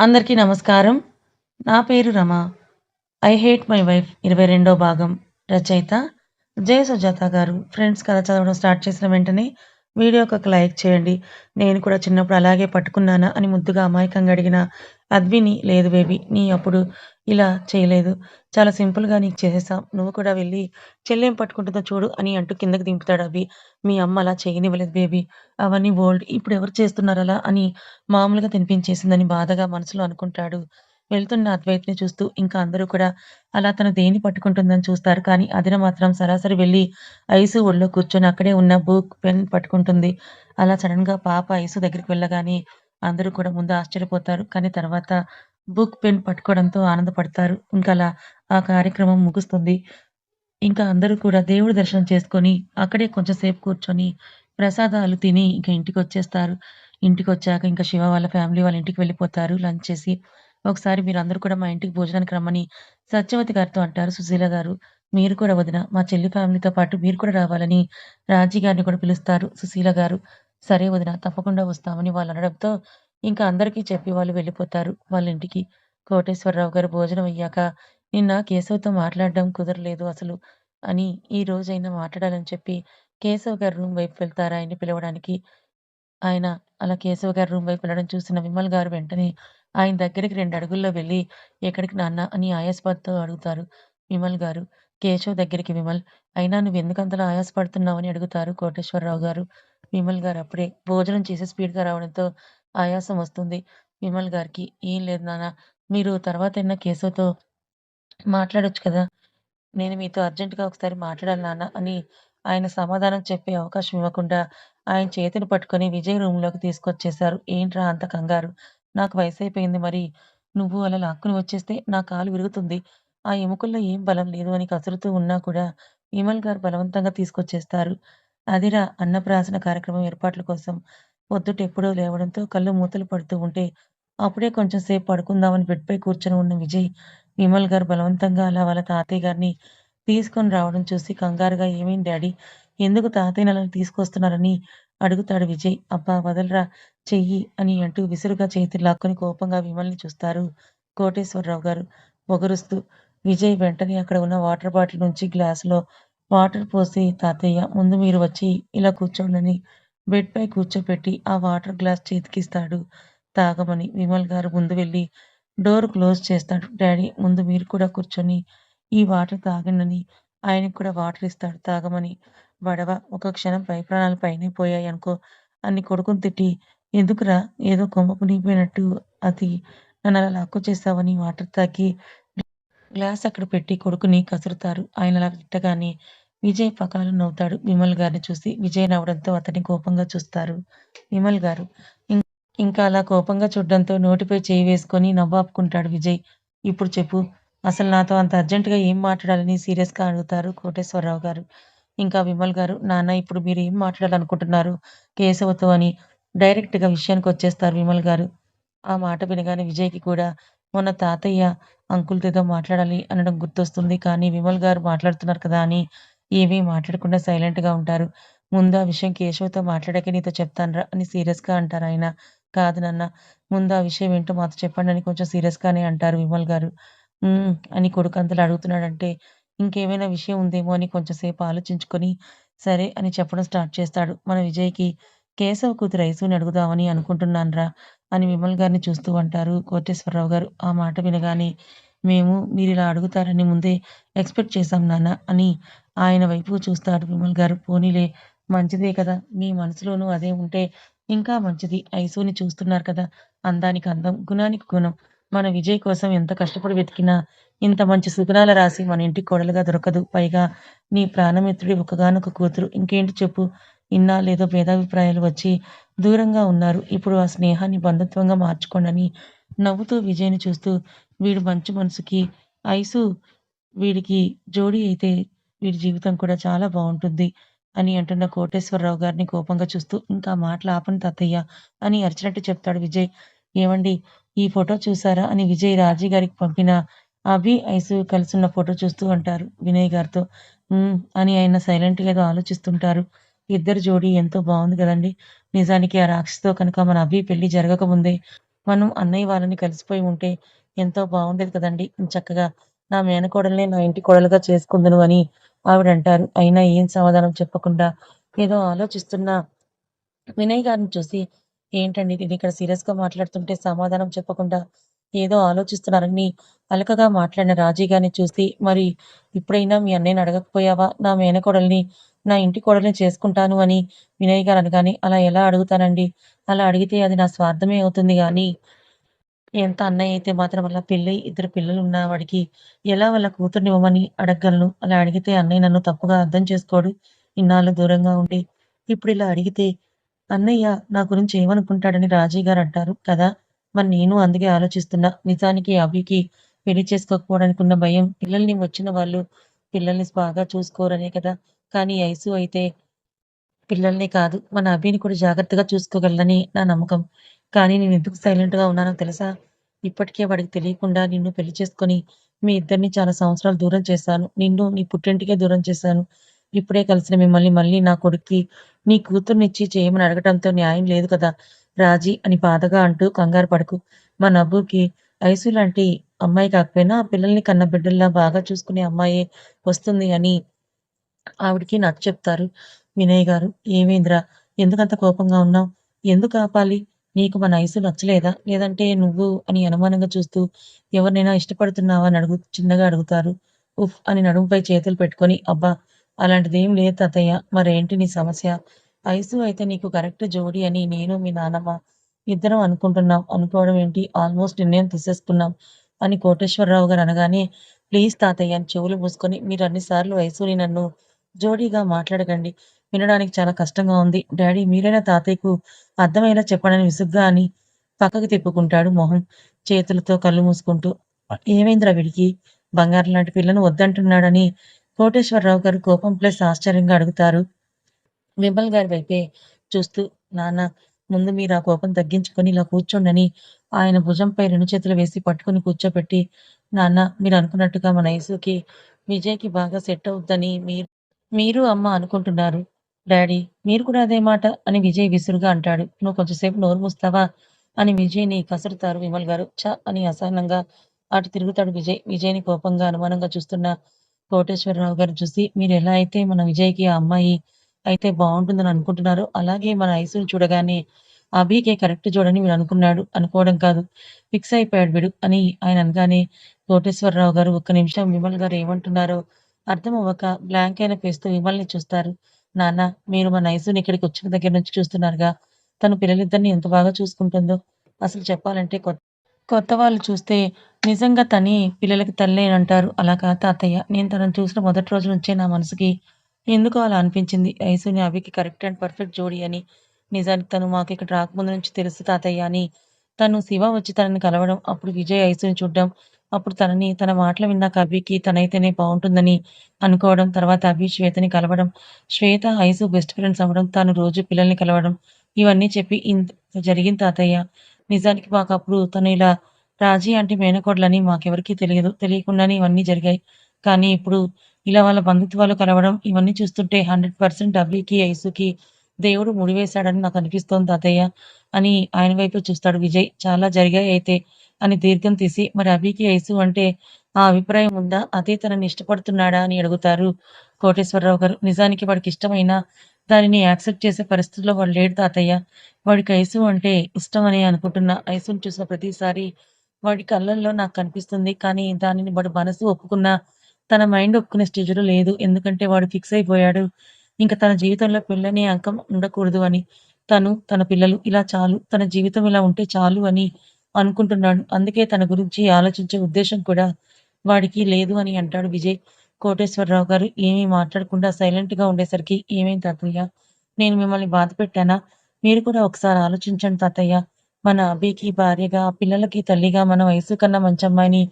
అందరికీ నమస్కారం. నా పేరు Rama. 'I hate my wife' ఇరవై రెండో భాగం రచయిత జయ సుజాత గారు. ఫ్రెండ్స్ కథ చదవడం స్టార్ట్ చేసిన వెంటనే వీడియోకి ఒక లైక్ చేయండి. నేను కూడా చిన్నప్పుడు అలాగే పట్టుకున్నానా అని ముద్దుగా అమాయకంగా అడిగిన అద్విని లేదు బేబీ నీ అప్పుడు ఇలా చేయలేదు. చాలా సింపుల్‌గా నీకు చేసేసాం నువ్వు కూడా వెళ్ళి చెల్లెం పట్టుకుంటుందో చూడు అని అంటూ కిందకి దింపుతాడు అవి మీ అమ్మ అలా చేయనివ్వలేదు బేబీ. అవన్నీ ఓల్డ్. ఇప్పుడు ఎవరు చేస్తున్నారు అలా అని మామూలుగా తినిపించేసిందని బాధగా మనసులో అనుకుంటాడు. వెళ్తున్న అద్వైత్‌ని చూస్తూ ఇంకా అందరూ కూడా అలా తను దేన్ని పట్టుకుంటుందని చూస్తారు. కానీ అదిన మాత్రం సరాసరి వెళ్ళి ఐసు ఒళ్ళో కూర్చొని అక్కడే ఉన్న బుక్, పెన్ పట్టుకుంటుంది. అలా సడెన్‌గా పాప ఐసు దగ్గరికి వెళ్ళగానే అందరూ కూడా ముందు ఆశ్చర్యపోతారు. కానీ తర్వాత బుక్, పెన్ పట్టుకోవడంతో ఆనందపడతారు. ఇంకా అలా ఆ కార్యక్రమం ముగుస్తుంది. ఇంకా అందరూ కూడా దేవుడి దర్శనం చేసుకొని అక్కడే కొంచెం సేపు కూర్చొని ప్రసాదాలు తిని ఇంకా ఇంటికి వచ్చేస్తారు ఇంటికి వచ్చాక ఇంకా శివ వాళ్ళ ఫ్యామిలీ వాళ్ళ ఇంటికి వెళ్ళిపోతారు లంచ్ చేసి. ఒకసారి మీరందరూ కూడా మా ఇంటికి భోజనానికి రమ్మని సత్యవతి గారితో అంటారు సుశీల గారు. మీరు కూడా వదిన మా చెల్లి ఫ్యామిలీతో పాటు మీరు కూడా రావాలని రాజీ గారిని కూడా పిలుస్తారు సుశీల గారు. సరే వదిన తప్పకుండా వస్తామని వాళ్ళు అనడంతో ఇంకా అందరికీ చెప్పి వాళ్ళు వెళ్ళిపోతారు వాళ్ళ ఇంటికి. కోటేశ్వరరావు గారు భోజనం అయ్యాక నిన్న కేశవ్‌తో మాట్లాడడం కుదరలేదు అసలు అని ఈ రోజైనా మాట్లాడాలని చెప్పి కేశవ్ గారి రూమ్ వైపు వెళ్తారు ఆయన్ని పిలవడానికి. ఆయన అలా కేశవ్ గారి రూమ్ వైపు వెళ్ళడం చూసిన విమల్ గారు వెంటనే ఆయన దగ్గరికి రెండు అడుగుల్లో వెళ్ళి ఎక్కడికి నాన్న అని ఆయాసపడుతూ అడుగుతారు విమల్ గారు. కేశవ్ దగ్గరికి విమల్ అయినా నువ్వు నువ్వెందుకంతలా ఆయాసపడుతున్నావు అని అడుగుతారు కోటేశ్వరరావు గారు. విమల్ గారు అప్పుడే భోజనం చేసి స్పీడ్‌గా రావడంతో ఆయాసం వస్తుంది విమల్ గారికి. ఏం లేదు నాన్న మీరు తర్వాతైనా కేశవ్‌తో మాట్లాడొచ్చు కదా! నేను మీతో అర్జెంటుగా ఒకసారి మాట్లాడాలి నాన్న అని ఆయన సమాధానం చెప్పే అవకాశం ఇవ్వకుండా ఆయన చేతిని పట్టుకొని విజయ్ రూమ్‌లోకి తీసుకొచ్చేశారు. ఏంట్రా అంత కంగారు? నాకు వయసైపోయింది మరి నువ్వు అలా లాక్కుని వచ్చేస్తే నా కాలు విరుగుతుంది. ఆ ఎముకల్లో ఏం బలం లేదు అని కసురుతూ ఉన్నా కూడా విమల్ గారు బలవంతంగా తీసుకొచ్చేస్తారు. అదిరా అన్నప్రాసన కార్యక్రమం ఏర్పాట్ల కోసం పొద్దుటెప్పుడో లేవడంతో కళ్ళు మూతలు పడుతూ ఉంటే అప్పుడే కొంచెం సేపు పడుకుందామని బెడ్‌పై కూర్చొని ఉన్న విజయ్, విమల్ గారు బలవంతంగా అలా వాళ్ళ తాతయ్య గారిని తీసుకొని రావడం చూసి కంగారుగా ఏమైంది డాడీ? ఎందుకు తాతయ్యని అలా తీసుకొస్తున్నారని అడుగుతాడు విజయ్. అబ్బా వదలరా చెయ్యి అని అంటూ విసురుగా చేతులు లాక్కొని కోపంగా విమల్‌ని చూస్తారు కోటేశ్వరరావు గారు పొగరుస్తూ. విజయ్ వెంటనే అక్కడ ఉన్న వాటర్ బాటిల్ నుంచి గ్లాసులో వాటర్ పోసి తాతయ్య ముందు మీరు వచ్చి ఇలా కూర్చోండని బెడ్‌పై కూర్చోపెట్టి ఆ వాటర్ గ్లాస్ చేతికిస్తాడు తాగమని. విమల్ గారు ముందు వెళ్ళి డోర్ క్లోజ్ చేస్తాడు. డాడీ ముందు మీరు కూడా కూర్చొని ఈ వాటర్ తాగండని ఆయనకి కూడా వాటర్ ఇస్తాడు తాగమని. బడవ ఒక క్షణం పైప్రాణాలు పైనే పోయాయి అనుకో అని కొడుకుని తిట్టి ఎందుకురా ఏదో కొమ్మ పునిగిపోయినట్టు అది నన్ను అలా లాక్కు చేస్తావని వాటర్ తాకి గ్లాస్ అక్కడ పెట్టి కొడుకుని కసురుతారు. ఆయన అలా తిట్టగానే విజయ్ పకాలు నవ్వుతాడు విమల్ గారిని చూసి. విజయ్ నవ్వడంతో అతన్ని కోపంగా చూస్తారు విమల్ గారు. ఇంకా అలా కోపంగా చూడడంతో నోటిపై చేయి వేసుకొని నవ్వాపుకుంటాడు విజయ్. ఇప్పుడు చెప్పు అసలు నాతో అంత అర్జెంటుగా ఏం మాట్లాడాలని సీరియస్‌గా అడుగుతారు కోటేశ్వరరావు గారు. ఇంకా విమల్ గారు నాన్న ఇప్పుడు మీరు ఏం మాట్లాడాలనుకుంటున్నారు కేశవతో అని డైరెక్ట్‌గా విషయానికొచ్చేస్తారు విమల్ గారు. ఆ మాట వినగానే విజయ్‌కి కూడా మొన్న తాతయ్య అంకుల్‌తో మాట్లాడాలి అనడం గుర్తొస్తుంది. కానీ విమల్ గారు మాట్లాడుతున్నారు కదా అని ఏమీ మాట్లాడకుండా సైలెంట్‌గా ఉంటారు. ముందు ఆ విషయం కేశవ్‌తో మాట్లాడాక నీతో చెప్తానరా అని సీరియస్‌గా ఆయన కాదు నాన్న ముందు ఆ విషయం ఏంటో మాతో చెప్పండి అని కొంచెం సీరియస్‌గానే అంటారు విమల్ గారు. అని కొడుకు అంతలు అడుగుతున్నాడంటే ఇంకేమైనా విషయం ఉందేమో అని కొంచెం సేపు ఆలోచించుకొని సరే అని చెప్పడం స్టార్ట్ చేస్తాడు. మన విజయ్‌కి కేశవ్ కూతురు ఐసుని అడుగుదామని అనుకుంటున్నానురా అని విమల్ గారిని చూస్తూ అంటారు కోటేశ్వరరావు గారు. ఆ మాట వినగానే మేము మీరు ఇలా అడుగుతారని ముందే ఎక్స్‌పెక్ట్ చేశాం నాన్న అని ఆయన వైపు చూస్తాడు విమల్ గారు. పోనీలే మంచిదే కదా! మీ మనసులోనూ అదే ఉంటే ఇంకా మంచిది. ఐసుని చూస్తున్నారు కదా! అందానికి అందం, గుణానికి గుణం. మన విజయ్ కోసం ఎంత కష్టపడి వెతికినా ఇంత మంచి సుగుణాల రాసి మన ఇంటి కోడలుగా దొరకదు. పైగా నీ ప్రాణమిత్రుడి ఒకగానొక కూతురు. ఇంకేంటి చెప్పు? ఇన్నా లేదో భేదాభిప్రాయాలు వచ్చి దూరంగా ఉన్నారు. ఇప్పుడు ఆ స్నేహాన్ని బంధుత్వంగా మార్చుకోండని నవ్వుతూ విజయ్‌ని చూస్తూ వీడు మంచి మనసుకి ఐసు వీడికి జోడీ అయితే వీడి జీవితం కూడా చాలా బాగుంటుంది అని అంటున్న కోటేశ్వరరావు గారిని కోపంగా చూస్తూ ఇంకా మాటలు ఆపని తాతయ్య అని అరిచినట్టు చెప్తాడు విజయ్. ఏమండి ఈ ఫోటో చూసారా? అని విజయ్ రాజీ గారికి పంపిన అభి, ఐసు ఉన్న ఫోటో చూస్తూ అంటారు వినయ్ గారితో. అని ఆయన సైలెంట్‌గా ఏదో ఆలోచిస్తుంటారు. ఇద్దరు జోడీ ఎంతో బాగుంది కదండి నిజానికి ఆ రాక్షసితో కనుక మన అభి పెళ్ళి జరగకముందే మనం అన్నయ్య వాళ్ళని కలిసిపోయి ఉంటే ఎంతో బాగుండేది కదండి చక్కగా నా మేనకోడల్నే నా ఇంటి కోడలుగా చేసుకుందును అని ఆవిడ అంటారు అయినా ఏం సమాధానం చెప్పకుండా ఏదో ఆలోచిస్తున్న వినయ్ గారిని చూసి ఏంటండి ఇది ఇక్కడ సీరియస్‌గా మాట్లాడుతుంటే సమాధానం చెప్పకుండా ఏదో ఆలోచిస్తున్నారని అలకగా మాట్లాడిన రాజీ గారిని చూసి మరి ఇప్పుడైనా మీ అన్నయ్యని అడగకపోయావా? నా మేనకోడల్ని నా ఇంటి కోడల్ని చేసుకుంటాను అని వినయ్ గారు అనగాని అలా ఎలా అడుగుతానండి? అలా అడిగితే అది నా స్వార్థమే అవుతుంది కానీ ఎంత అన్నయ్య అయితే మాత్రం అలా పెళ్ళై ఇద్దరు పిల్లలున్న వాడికి ఎలా వాళ్ళ కూతుర్నివ్వమని అడగగలను? అలా అడిగితే అన్నయ్య నన్ను తప్పుగా అర్థం చేసుకోడు. ఇన్నాళ్ళు దూరంగా ఉండి ఇప్పుడు ఇలా అడిగితే అన్నయ్య నా గురించి ఏమనుకుంటాడని రాజీ గారు అంటారు కదా! మరి నేను అందుకే ఆలోచిస్తున్నా. నిజానికి అభికి పెళ్ళి చేసుకోకపోవడానికి ఉన్న భయం పిల్లల్ని వచ్చిన వాళ్ళు పిల్లల్ని బాగా చూసుకోరనే కదా! కానీ ఐసు అయితే పిల్లల్ని కాదు మన అభిని కూడా జాగ్రత్తగా చూసుకోగలనని నా నమ్మకం. కానీ నేను ఎందుకు సైలెంట్‌గా ఉన్నానో తెలుసా? ఇప్పటికే వాడికి తెలియకుండా నిన్ను పెళ్ళి చేసుకొని మీ ఇద్దరిని చాలా సంవత్సరాలు దూరం చేశాను. నిన్ను నీ పుట్టింటికే దూరం చేశాను. ఇప్పుడే కలిసిన మిమ్మల్ని మళ్ళీ నా కొడుక్కి నీ కూతుర్నిచ్చి చేయమని అడగటంతో న్యాయం లేదు కదా! రాజీ అని బాధగా అంటూ కంగారు పడకు. మా నబ్బుకి ఐసు లాంటి అమ్మాయి కాకపోయినా పిల్లల్ని కన్న బిడ్డల్లా బాగా చూసుకునే అమ్మాయే వస్తుంది అని ఆవిడకి నచ్చచెప్తారు వినయ్ గారు. ఏమైందిరా? ఎందుకంత కోపంగా ఉన్నావు? ఎందుకు ఆపాలి? నీకు మన ఐసు నచ్చలేదా? లేదంటే నువ్వు అని అనుమానంగా చూస్తూ ఎవరినైనా ఇష్టపడుతున్నావా అని అడుగు చిన్నగా అడుగుతారు. ఉఫ్! అని నడుముపై చేతులు పెట్టుకొని అబ్బా! అలాంటిది ఏం లేదు తాతయ్య. మరేంటి నీ సమస్య? ఐసు అయితే నీకు కరెక్ట్ జోడి అని నేను, మీ నాన్నమ్మ ఇద్దరం అనుకుంటున్నాం. అనుకోవడం ఏంటి ఆల్మోస్ట్ నిర్ణయం తీసేసుకున్నాం అని కోటేశ్వరరావు గారు అనగానే ప్లీజ్ తాతయ్య అని చెవులు మూసుకొని మీరు అన్ని సార్లు ఐసుని నన్ను జోడీగా మాట్లాడకండి. వినడానికి చాలా కష్టంగా ఉంది. డాడీ మీరైనా తాతయ్యకు అర్థమయ్యేలా చెప్పండని విసుగ్గా అని పక్కకి తిప్పుకుంటాడు మొహం చేతులతో కళ్ళు మూసుకుంటూ. ఏమైందిరా వీడికి? బంగారం లాంటి పిల్లను వద్దంటున్నాడని కోటేశ్వరరావు గారు కోపం ప్లస్ ఆశ్చర్యంగా అడుగుతారు. విమల్ గారి వైపే చూస్తూ నాన్న ముందు మీరు ఆ కోపం తగ్గించుకొని ఇలా కూర్చోండని ఆయన భుజంపై రెండు చేతులు వేసి పట్టుకొని కూర్చోబెట్టి నాన్న మీరు అనుకున్నట్టుగా మన యేసుకి విజయ్‌కి బాగా సెట్ అవుద్దని మీరు మీరు, అమ్మ అనుకుంటున్నారు. డాడీ మీరు కూడా అదే మాట అని విజయ్ విసురుగా అంటాడు. నువ్వు కొంచెం సేపు నోరు మూస్తావా? అని విజయ్‌ని కసురుతారు విమల్ గారు. చ అని అసహనంగా అటు తిరుగుతాడు విజయ్. విజయ్‌ని కోపంగా, అనుమానంగా చూస్తున్న కోటేశ్వరరావు గారు చూసి మీరు ఎలా అయితే మన విజయ్‌కి ఆ అమ్మాయి అయితే బాగుంటుందని అనుకుంటున్నారో, అలాగే మన ఐసుని చూడగానే అభికే కరెక్ట్ చూడని వీడు అనుకున్నాడు అనుకోవడం కాదు ఫిక్స్ అయిపోయాడు వీడు అని ఆయన అనగానే కోటేశ్వరరావు గారు ఒక్క నిమిషం విమల్ గారు ఏమంటున్నారో అర్థం అవ్వక బ్లాంక్ అయిన ఫేస్‌తో విమల్‌ని చూస్తారు. నాన్న మీరు మన ఐసుని ఇక్కడికి వచ్చిన దగ్గర నుంచి చూస్తున్నారుగా. తను పిల్లలిద్దరిని ఎంత బాగా చూసుకుంటుందో. అసలు చెప్పాలంటే కొత్త కొత్త వాళ్ళు చూస్తే నిజంగా తని పిల్లలకి తల్లే అంటారు. అలా కాదు తాతయ్య. నేను తనను చూసిన మొదటి రోజు నుంచే నా మనసుకి ఎందుకో అలా అనిపించింది. ఐసుని అభికి కరెక్ట్ అండ్ పర్ఫెక్ట్ జోడీ అని. నిజానికి తను మాకు ఇక్కడ రాకముందు నుంచి తెలుసు తాతయ్య అని. తను శివ వచ్చి తనని కలవడం, అప్పుడు విజయ్ ఐసుని చూడడం అప్పుడు తనని తన మాటలు విన్నాక అభికి తనైతేనే బాగుంటుందని అనుకోవడం, తర్వాత అభి శ్వేతని కలవడం, శ్వేత, ఐసు బెస్ట్ ఫ్రెండ్స్ అవ్వడం, తను రోజు పిల్లల్ని కలవడం, ఇవన్నీ చెప్పి ఇంత జరిగింది తాతయ్య. నిజానికి మాకు అప్పుడు తను ఇలా రాజీ అంటే మేనకోడలని మాకెవరికీ తెలియదు. తెలియకుండానే ఇవన్నీ జరిగాయి. కానీ ఇప్పుడు ఇలా వాళ్ళ బంధుత్వాలు కలవడం, ఇవన్నీ చూస్తుంటే 100% అభికి, ఐసుకి దేవుడు ముడివేశాడని నాకనిపిస్తోంది తాతయ్య అని ఆయన వైపు చూస్తాడు విజయ్. చాలా జరిగాయి అయితే అని దీర్ఘం తీసి మరి అభికి, ఐసు అంటే ఆ అభిప్రాయం ఉందా? అదే తనని ఇష్టపడుతున్నాడా అని అడుగుతారు కోటేశ్వరరావు గారు. నిజానికి వాడికి ఇష్టమైన దానిని యాక్సెప్ట్ చేసే పరిస్థితిలో వాడు లేడు తాతయ్య. వాడికి ఐసు అంటే ఇష్టమనే అనుకుంటున్నా. ఐసుని చూసిన ప్రతిసారి వాడి కళ్ళల్లో నాకు కనిపిస్తుంది. కానీ దానిని వాడు మనసు ఒప్పుకున్నా తన మైండ్ ఒప్పుకునే స్టేజ్‌లో లేదు. ఎందుకంటే వాడు ఫిక్స్ అయిపోయాడు. ఇంకా తన జీవితంలో పిల్లని అంకం ఉండకూడదు అని. తను, తన పిల్లలు ఇలా చాలు. తన జీవితం ఇలా ఉంటే చాలు అని అనుకుంటున్నాడు. అందుకే తన గురించి ఆలోచించే ఉద్దేశం కూడా వాడికి లేదు అని అంటాడు విజయ్. కోటేశ్వరరావు గారు ఏమీ మాట్లాడకుండా సైలెంట్‌గా ఉండేసరికి ఏమేం తాతయ్య? నేను మిమ్మల్ని బాధపెట్టానా? మీరు కూడా ఒకసారి ఆలోచించండి తాతయ్య. మన అభికి భార్యగా, పిల్లలకి తల్లిగా మన వయసు కన్నా మంచి అమ్మాయిని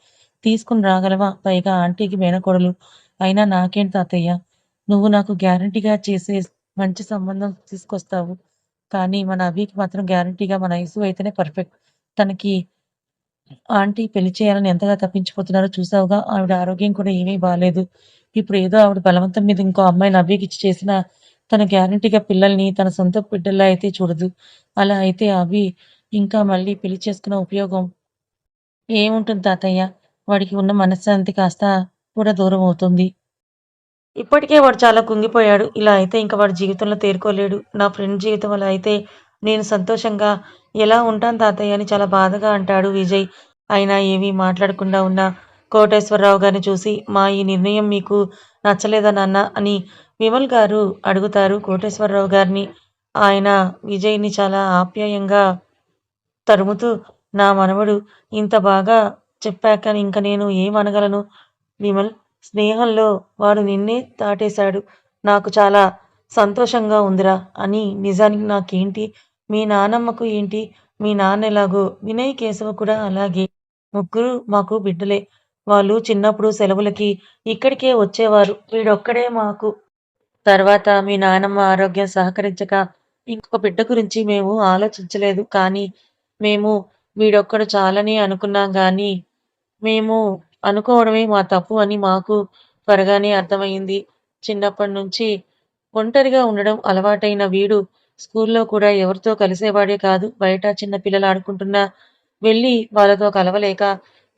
తీసుకుని రాగలవా పైగా ఆంటీకి మేనకోడలు. అయినా నాకేంటి తాతయ్య? నువ్వు నాకు గ్యారంటీగా చేసే మంచి సంబంధం తీసుకొస్తావు. కానీ మన అభికి మాత్రం గ్యారంటీగా మన వయసు అయితేనే పర్ఫెక్ట్. తనకి ఆంటీ పెళ్ళి చేయాలని ఎంతగా తప్పించిపోతున్నారో చూసావుగా. ఆవిడ ఆరోగ్యం కూడా ఏమీ బాగాలేదు ఇప్పుడు ఏదో ఆవిడ బలవంతం మీద ఇంకో అమ్మాయిని అభికిచ్చి చేసిన తన గ్యారంటీగా పిల్లల్ని తన సొంత బిడ్డల్లా అయితే చూడదు. అలా అయితే అవి ఇంకా మళ్ళీ పెళ్ళి చేసుకున్న ఉపయోగం ఏముంటుంది తాతయ్య? వాడికి ఉన్న మనశ్శాంతి కాస్త కూడా దూరం అవుతుంది. ఇప్పటికే వాడు చాలా కుంగిపోయాడు. ఇలా అయితే ఇంకా వాడి జీవితంలో తేరుకోలేడు. నా ఫ్రెండ్ జీవితం అలా అయితే నేను సంతోషంగా ఎలా ఉంటాను తాతయ్య అని చాలా బాధగా అంటాడు విజయ్. అయినా ఏమీ మాట్లాడకుండా ఉన్న కోటేశ్వరరావు గారిని చూసి మా ఈ నిర్ణయం మీకు నచ్చలేదా నాన్న? అని విమల్ గారు అడుగుతారు కోటేశ్వరరావు గారిని. ఆయన విజయ్ని చాలా ఆప్యాయంగా తరుముతూ నా మనవడు ఇంత బాగా చెప్పాక ఇంక నేను ఏమనగలను విమల్ స్నేహంలో వాడు నిన్నే దాటేశాడు. నాకు చాలా సంతోషంగా ఉందిరా అని నిజానికి నాకేంటి మీ నానమ్మకు ఏంటి? మీ నాన్న ఎలాగో? వినయ్ కేశవ కూడా అలాగే. ముగ్గురు మాకు బిడ్డలే. వాళ్ళు చిన్నప్పుడు సెలవులకి ఇక్కడికే వచ్చేవారు. వీడొక్కడే మాకు. తర్వాత మీ నానమ్మ ఆరోగ్యం సహకరించక ఇంకొక బిడ్డ గురించి మేము ఆలోచించలేదు. కానీ మేము వీడొక్కడు చాలని అనుకున్నాం కానీ మేము అనుకోవడమే మా తప్పు అని మాకు త్వరగానే అర్థమైంది. చిన్నప్పటి నుంచి ఒంటరిగా ఉండడం అలవాటైన వీడు స్కూల్లో కూడా ఎవరితో కలిసేవాడే కాదు. బయట చిన్న పిల్లలు ఆడుకుంటున్నా వెళ్ళి వాళ్ళతో కలవలేక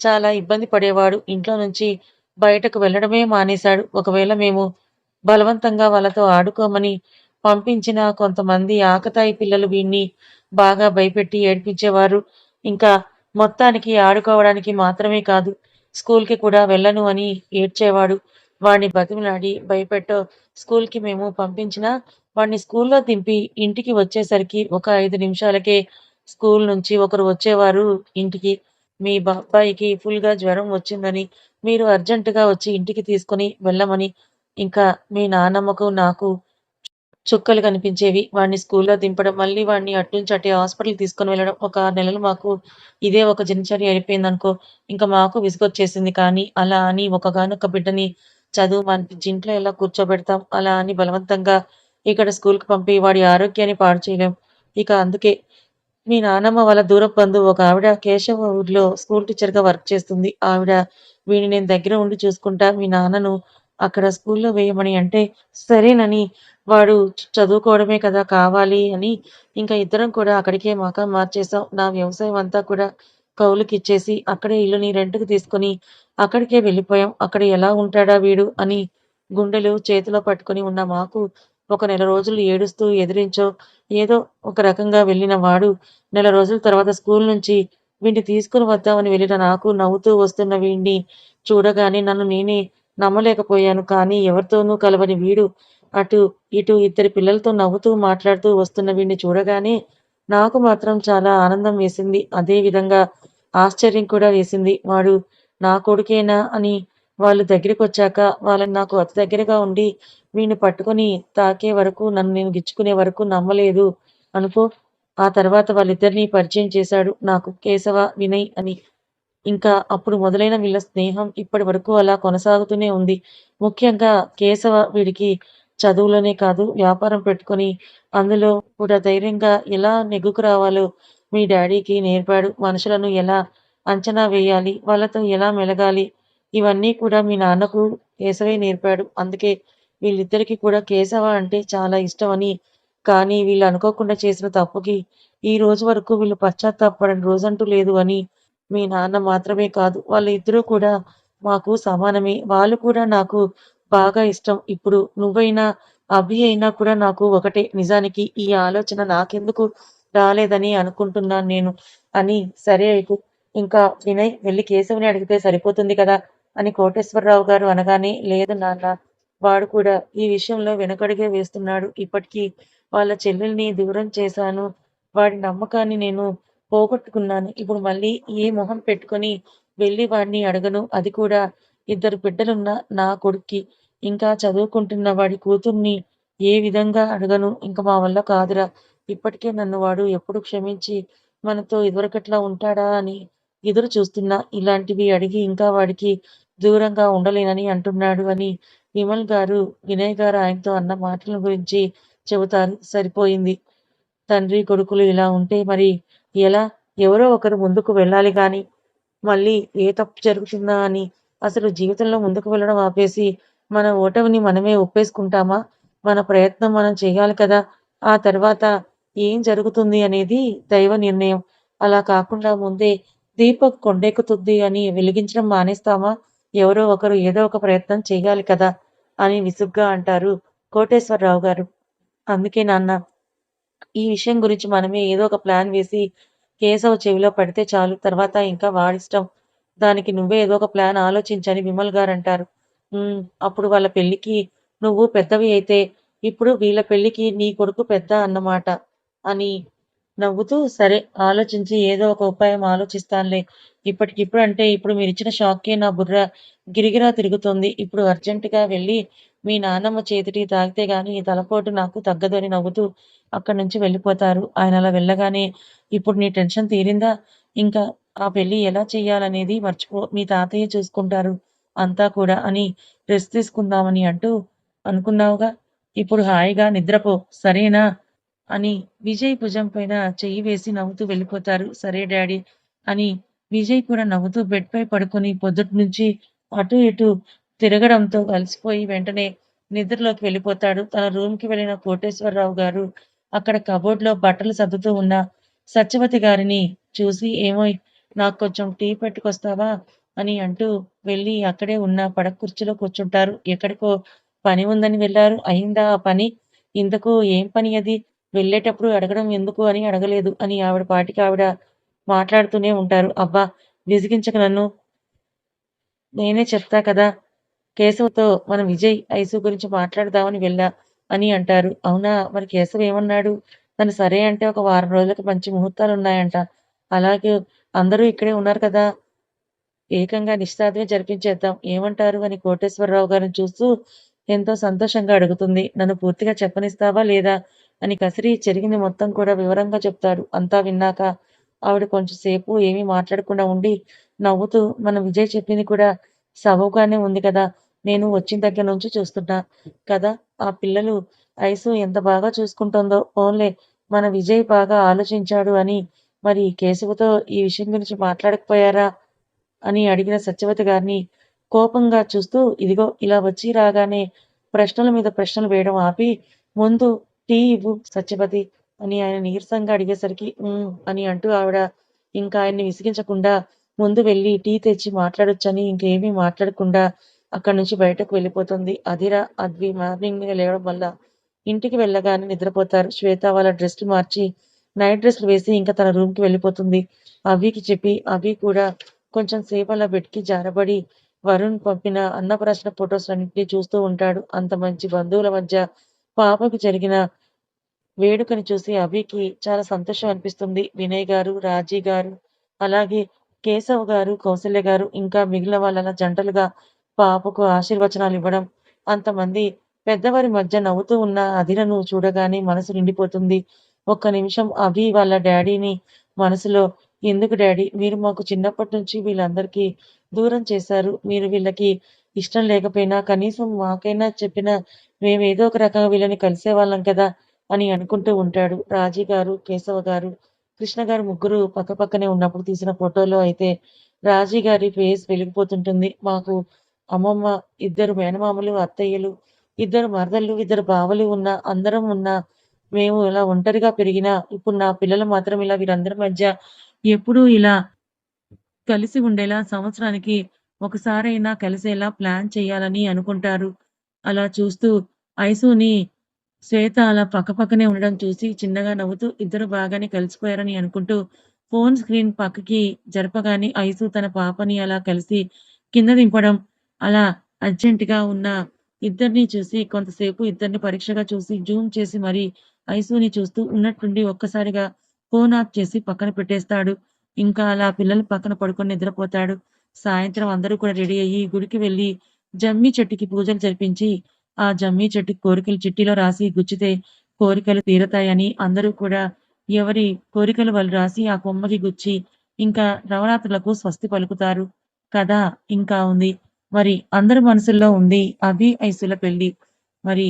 చాలా ఇబ్బంది పడేవాడు. ఇంట్లో నుంచి బయటకు వెళ్ళడమే మానేశాడు. ఒకవేళ మేము బలవంతంగా వాళ్ళతో ఆడుకోమని పంపించిన కొంతమంది ఆకతాయి పిల్లలు వీణ్ణి బాగా భయపెట్టి ఏడ్పించేవారు. ఇంకా మొత్తానికి ఆడుకోవడానికి మాత్రమే కాదు స్కూల్కి కూడా వెళ్ళను అని ఏడ్చేవాడు. వాడిని బతిమలాడి భయపెట్టో స్కూల్కి మేము పంపించినా వాడిని స్కూల్లో దింపి ఇంటికి వచ్చేసరికి ఒక ఐదు నిమిషాలకే స్కూల్ నుంచి ఒకరు వచ్చేవారు ఇంటికి. మీ బాబాయికి ఫుల్గా జ్వరం వచ్చిందని మీరు అర్జెంటుగా వచ్చి ఇంటికి తీసుకొని వెళ్ళమని ఇంకా మీ నాన్నమ్మకు నాకు చుక్కలు కనిపించేవి. వాడిని స్కూల్లో దింపడం మళ్ళీ వాడిని అట్నుంచి అటే హాస్పిటల్ తీసుకొని వెళ్ళడం ఒక ఆరు నెలలు మాకు ఇదే ఒక దినచర్య అయిపోయిందనుకో ఇంకా మాకు విసుగొచ్చేసింది. కానీ అలా అని ఒకగానొక బిడ్డని చదువు మన ఇంట్లో ఎలా కూర్చోబెడతాం అలా అని బలవంతంగా ఇక్కడ స్కూల్కి పంపి వాడి ఆరోగ్యాన్ని పాడు చేయలేం. ఇక అందుకే మీ నానమ్మ వాళ్ళ దూరపు బంధువు ఒక ఆవిడ కేశవ ఊర్లో స్కూల్ టీచర్గా వర్క్ చేస్తుంది. ఆవిడ వీడిని నేను దగ్గర ఉండి చూసుకుంటా మీ నాన్నను అక్కడ స్కూల్లో వేయమని అంటే సరేనని వాడు చదువుకోవడమే కదా కావాలి అని ఇంకా ఇద్దరం కూడా అక్కడికే మాక మార్చేసాం నా వ్యవసాయం అంతా కూడా కౌలుకి ఇచ్చేసి అక్కడే ఇల్లుని రెంట్కి తీసుకొని అక్కడికే వెళ్ళిపోయాం. అక్కడ ఎలా ఉంటాడా వీడు అని గుండెలు చేతిలో పట్టుకొని ఉన్న మాకు ఒక నెల రోజులు ఏడుస్తూ ఎదిరించో ఏదో ఒక రకంగా వెళ్ళిన వాడు. నెల రోజుల తర్వాత స్కూల్ నుంచి వీడిని తీసుకుని వద్దామని వెళ్ళిన నాకు నవ్వుతూ వస్తున్న వీడిని చూడగానే నన్ను నేనే నమ్మలేకపోయాను. కానీ ఎవరితోనూ కలవని వీడు అటు ఇటు ఇద్దరి పిల్లలతో నవ్వుతూ మాట్లాడుతూ వస్తున్న వీడిని చూడగానే నాకు మాత్రం చాలా ఆనందం వేసింది. అదే విధంగా ఆశ్చర్యం కూడా వేసింది. వాడు నా కొడుకేనా అని వాళ్ళు దగ్గరికి వచ్చాక వాళ్ళని నాకు అతి దగ్గరగా ఉండి వీడిని పట్టుకొని తాకే వరకు నన్ను నేను గిచ్చుకునే వరకు నమ్మలేదు. అనుకో ఆ తర్వాత వాళ్ళిద్దరినీ పరిచయం చేశాడు. నాకు కేశవ వినయ్ అని. ఇంకా అప్పుడు మొదలైన వీళ్ళ స్నేహం ఇప్పటి వరకు అలా కొనసాగుతూనే ఉంది. ముఖ్యంగా కేశవ వీడికి చదువులోనే కాదు వ్యాపారం పెట్టుకొని అందులో కూడా ధైర్యంగా ఎలా నెగ్గుకు రావాలో మీ డాడీకి నేర్పాడు. మనుషులను ఎలా అంచనా వేయాలి వాళ్ళతో ఎలా మెలగాలి ఇవన్నీ కూడా మీ నాన్నకు కేశవే నేర్పాడు. అందుకే వీళ్ళిద్దరికీ కూడా కేశవ అంటే చాలా ఇష్టమని కానీ వీళ్ళు అనుకోకుండా చేసిన తప్పుకి ఈ రోజు వరకు వీళ్ళు పశ్చాత్తాపడని రోజంటూ లేదు అని మీ నాన్న మాత్రమే కాదు వాళ్ళ ఇద్దరూ కూడా మాకు సమానమే. వాళ్ళు కూడా నాకు బాగా ఇష్టం. ఇప్పుడు నువ్వైనా అభి అయినా కూడా నాకు ఒకటే. నిజానికి ఈ ఆలోచన నాకెందుకు రాలేదని అనుకుంటున్నాను నేను. అని సరే అయితే ఇంకా వినయ్ వెళ్ళి కేశవుని అడిగితే సరిపోతుంది కదా అని కోటేశ్వరరావు గారు అనగానే లేదు నాన్న వాడు కూడా ఈ విషయంలో వెనకడిగే వేస్తున్నాడు. ఇప్పటికీ వాళ్ళ చెల్లెల్ని దూరం చేశాను. వాడి నమ్మకాన్ని నేను పోగొట్టుకున్నాను. ఇప్పుడు మళ్ళీ ఏ మొహం పెట్టుకొని వెళ్ళి వాడిని అడగను. అది కూడా ఇద్దరు బిడ్డలున్న నా కొడుక్కి. ఇంకా చదువుకుంటున్న వాడి కూతుర్ని ఏ విధంగా అడగను? ఇంకా మా వల్ల కాదురా. ఇప్పటికే నన్ను వాడు ఎప్పుడు క్షమించి మనతో ఇదివరకట్లా ఉంటాడా అని ఎదురు చూస్తున్నా ఇలాంటివి అడిగి ఇంకా వాడికి దూరంగా ఉండలేనని అంటున్నాడు అని విమల్ గారు వినయ్ గారు ఆయనతో అన్న మాటల గురించి చెబుతారు. సరిపోయింది. తండ్రి కొడుకులు ఇలా ఉంటే మరి ఎలా? ఎవరో ఒకరు ముందుకు వెళ్ళాలి కానీ మళ్ళీ ఏ తప్పు జరుగుతుందా అని అసలు జీవితంలో ముందుకు వెళ్ళడం ఆపేసి మన ఓటమిని మనమే ఒప్పేసుకుంటామా? మన ప్రయత్నం మనం చేయాలి కదా. ఆ తర్వాత ఏం జరుగుతుంది అనేది దైవ నిర్ణయం. అలా కాకుండా ముందే దీపం కొండెక్కుతుంది అని వెలిగించడం మానేస్తామా? ఎవరో ఒకరు ఏదో ఒక ప్రయత్నం చేయాలి కదా! అని విసుగ్గా అంటారు కోటేశ్వరరావు గారు. అందుకే నాన్న ఈ విషయం గురించి మనమే ఏదో ఒక ప్లాన్ వేసి కేశవ చెవిలో పడితే చాలు. తర్వాత ఇంకా వాడిష్టం. దానికి నువ్వే ఏదో ఒక ప్లాన్ ఆలోచించని విమల్ గారు అంటారు అప్పుడు వాళ్ళ పెళ్ళికి నువ్వు పెద్దవి అయితే, ఇప్పుడు వీళ్ళ పెళ్ళికి నీ కొడుకు పెద్ద అన్నమాట అని నవ్వుతూ సరే ఆలోచించి ఏదో ఒక ఉపాయం ఆలోచిస్తానులే. ఇప్పటికిప్పుడు అంటే ఇప్పుడు మీరు ఇచ్చిన షాక్‌కే నా బుర్ర గిరిగిరా తిరుగుతోంది. ఇప్పుడు అర్జెంటుగా వెళ్ళి మీ నాన్నమ్మ చేతిటి తాగితే గాని ఈ తలపోటు నాకు తగ్గదని నవ్వుతూ అక్కడి నుంచి వెళ్ళిపోతారు. ఆయన అలా వెళ్ళగానే ఇప్పుడు నీ టెన్షన్ తీరిందా? ఇంకా ఆ పెళ్ళి ఎలా చేయాలనేది మర్చిపో. మీ తాతయ్య చూసుకుంటారు అంతా కూడా అని రెస్ట్ తీసుకుందామని అంటూ అనుకున్నావుగా! ఇప్పుడు హాయిగా నిద్రపో. సరేనా? అని విజయ్ భుజం పైన చెయ్యి వేసి నవ్వుతూ వెళ్ళిపోతారు. సరే డాడీ అని విజయ్ కూడా నవ్వుతూ బెడ్ పై పడుకొని పొద్దుట్నుంచి అటు ఇటు తిరగడంతో కలిసిపోయి వెంటనే నిద్రలోకి వెళ్ళిపోతాడు. తన రూమ్‌కి వెళ్ళిన కోటేశ్వరరావు గారు అక్కడ కబోర్డ్‌లో బట్టలు సర్దుతూ ఉన్న సత్యవతి గారిని చూసి ఏమో నాకు కొంచెం టీ పెట్టుకొస్తావా? అని అంటూ వెళ్ళి అక్కడే ఉన్న పడక కుర్చీలో కూర్చుంటారు. ఎక్కడికో పని ఉందని వెళ్ళారు అయిందా ఆ పని? ఇంతకు ఏం పని అది? వెళ్ళేటప్పుడు అడగడం ఎందుకు అని అడగలేదు అని ఆవిడ పాటికి ఆవిడ మాట్లాడుతూనే ఉంటారు. అబ్బా! విసిగించక నన్ను. నేనే చెప్తా కదా! కేశవ్‌తో మన విజయ్, ఐసు గురించి మాట్లాడదామని వెళ్ళా అని అంటారు. అవునా! మరి కేశవ్ ఏమన్నాడు? తను సరే అంటే ఒక వారం రోజులకు మంచి ముహూర్తాలు ఉన్నాయంట అలాగే అందరూ ఇక్కడే ఉన్నారు కదా! ఏకంగా నిశ్చితార్థమే జరిపించేద్దాం. ఏమంటారు? అని కోటేశ్వరరావు గారిని చూస్తూ ఎంతో సంతోషంగా అడుగుతుంది. నన్ను పూర్తిగా చెప్పనిస్తావా లేదా? అని కసిరి జరిగింది మొత్తం కూడా వివరంగా చెప్తాడు. అంతా విన్నాక ఆవిడ కొంచెం సేపు ఏమీ మాట్లాడకుండా ఉండి నవ్వుతూ మన విజయ్ చెప్పింది కూడా సబవుగానే ఉంది కదా! నేను వచ్చిన దగ్గర నుంచి చూస్తున్నా కదా! ఆ పిల్లలు ఐసు ఎంత బాగా చూసుకుంటుందో ఓన్లే మన విజయ్ బాగా ఆలోచించాడు అని మరి కేశవతో ఈ విషయం గురించి మాట్లాడకపోయారా? అని అడిగిన సత్యవతి గారిని కోపంగా చూస్తూ ఇదిగో ఇలా వచ్చి రాగానే ప్రశ్నల మీద ప్రశ్నలు వేయడం ఆపి ముందు టీ ఇవ్వు సత్యపతి అని ఆయన నీరసంగా అడిగేసరికి అని అంటూ ఆవిడ ఇంకా ఆయన్ని విసిగించకుండా ముందు వెళ్ళి టీ తెచ్చి మాట్లాడొచ్చని ఇంకేమీ మాట్లాడకుండా అక్కడి నుంచి బయటకు వెళ్ళిపోతుంది. అదిరా అద్వి మార్నింగ్ లేవడం వల్ల ఇంటికి వెళ్ళగానే నిద్రపోతారు. శ్వేత వాళ్ళ డ్రెస్‌లు మార్చి నైట్ డ్రెస్‌లు వేసి ఇంకా తన రూమ్‌కి వెళ్ళిపోతుంది. అవికి చెప్పి అభి కూడా కొంచెం సేపు అలా బెడ్‌కి జారబడి వరుణ్ పంపిన అన్నప్రశ్న ఫొటోస్ అన్నింటినీ చూస్తూ ఉంటాడు. అంత మంచి బంధువుల మధ్య పాపకు జరిగిన వేడుకని చూసి అభికి చాలా సంతోషం అనిపిస్తుంది. వినయ్ గారు, రాజీ గారు, అలాగే కేశవ్ గారు, కౌసల్య గారు ఇంకా మిగిలిన వాళ్ళ జంటలుగా పాపకు ఆశీర్వచనాలు ఇవ్వడం అంతమంది పెద్దవారి మధ్య నవ్వుతూ ఉన్న అదిరను చూడగానే మనసు నిండిపోతుంది. ఒక్క నిమిషం అభి వాళ్ళ డాడీని మనసులో ఎందుకు డాడీ మీరు మాకు చిన్నప్పటి నుంచి వీళ్ళందరికీ దూరం చేశారు. మీరు వీళ్ళకి ఇష్టం లేకపోయినా కనీసం మాకైనా చెప్పినా మేమేదో ఒక రకంగా వీళ్ళని కలిసే వాళ్ళం కదా! అని అనుకుంటూ ఉంటాడు. రాజీ గారు, కేశవ గారు, కృష్ణ గారు ముగ్గురు పక్క పక్కనే ఉన్నప్పుడు తీసిన ఫోటోలో అయితే రాజీ గారి ఫేస్ వెలిగిపోతుంటుంది. మాకు అమ్మమ్మ, ఇద్దరు మేనమామలు, అత్తయ్యలు, ఇద్దరు మరదళ్ళు, ఇద్దరు బావలు ఉన్న అందరం ఉన్న మేము ఇలా ఒంటరిగా పెరిగినా ఇప్పుడు నా పిల్లలు మాత్రం ఇలా వీరందరి మధ్య ఎప్పుడూ ఇలా కలిసి ఉండేలా సంవత్సరానికి ఒకసారైనా కలిసేలా ప్లాన్ చేయాలని అనుకుంటారు. అలా చూస్తూ ఐసుని శ్వేత అలా పక్కపక్కనే ఉండడం చూసి చిన్నగా నవ్వుతూ ఇద్దరు బాగానే కలిసిపోయారని అనుకుంటూ ఫోన్ స్క్రీన్ పక్కకి జరపగానే ఐసు తన పాపని అలా కలిసి కింద దింపడం, అలా అర్జెంటుగా ఉన్న ఇద్దరిని చూసి కొంతసేపు ఇద్దరిని పరీక్షగా చూసి జూమ్ చేసి మరీ ఐసుని చూస్తూ ఉన్నట్టుండి ఒక్కసారిగా ఫోన్ ఆఫ్ చేసి పక్కన పెట్టేస్తాడు. ఇంకా అలా పిల్లలు పక్కన పడుకొని నిద్రపోతాడు. సాయంత్రం అందరూ కూడా రెడీ అయ్యి గుడికి వెళ్ళి జమ్మి చెట్టుకి పూజలు జరిపించి, ఆ జమ్మి చెట్టు కోరికలు చిట్టిలో రాసి గుచ్చితే కోరికలు తీరతాయని అందరూ కూడా ఎవరి కోరికలు వాళ్ళు రాసి ఆ కొమ్మకి గుచ్చి, ఇంకా నవరాత్రులకు స్వస్తి పలుకుతారు. కథ ఇంకా ఉంది. మరి అందరి మనసుల్లో ఉంది అభి, ఐసుల పెళ్ళి. మరి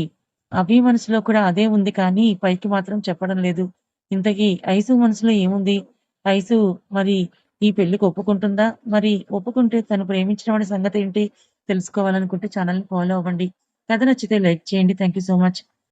అభి మనసులో కూడా అదే ఉంది కానీ పైకి మాత్రం చెప్పడం లేదు. ఇంతకీ ఐసు మనసులో ఏముంది? ఐసు మరి ఈ పెళ్ళికి ఒప్పుకుంటుందా? మరి ఒప్పుకుంటే తను ప్రేమించిన వాడి ఏంటి తెలుసుకోవాలనుకుంటే ఛానల్ని ఫాలో అవ్వండి. కథ నచ్చితే లైక్ చేయండి. Thank you so much.